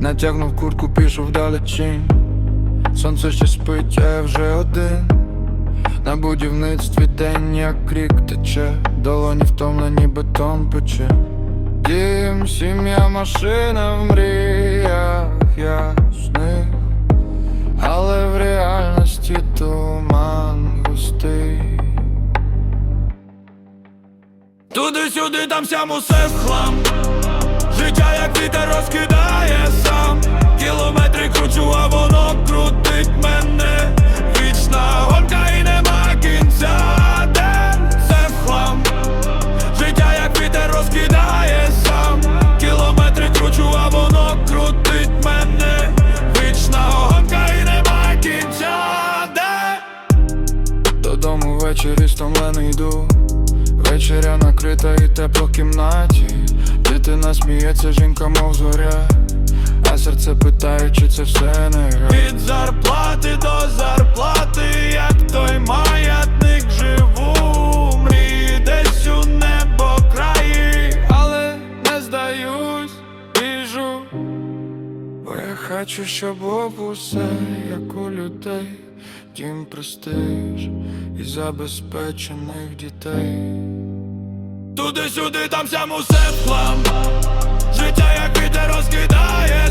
Натягнув куртку, пішов далечінь Сонце ще спить, а я вже один. На будівництві день, як крік тече. Долоні втомлені, бетон пече. Дім, сім'я, машина в мріях ясних. Але в реальності туман густий. Туди-сюди, там сям усе в хлам. Життя як вітер розкидає Кілометри кручу, а воно крутить мене. Вічна гонка і нема кінця. День це в хлам. Життя як вітер розкидає сам. Кілометри кручу, а воно крутить мене. Вічна гонка і нема кінця. День Додому ввечері стомлений йду. Вечеря накрита і тепло в кімнаті. Дитина сміється, жінка мов зоря А серце питає, чи це все не гра? Від зарплати до зарплати, як той маятник живу, мрії десь у небо краї. Але не здаюсь, біжу. Бо я хочу, щоб був усе, як у людей. Дім престиж і забезпечених дітей. Туди-сюди, там сям усе в хлам Життя як вітер розкидає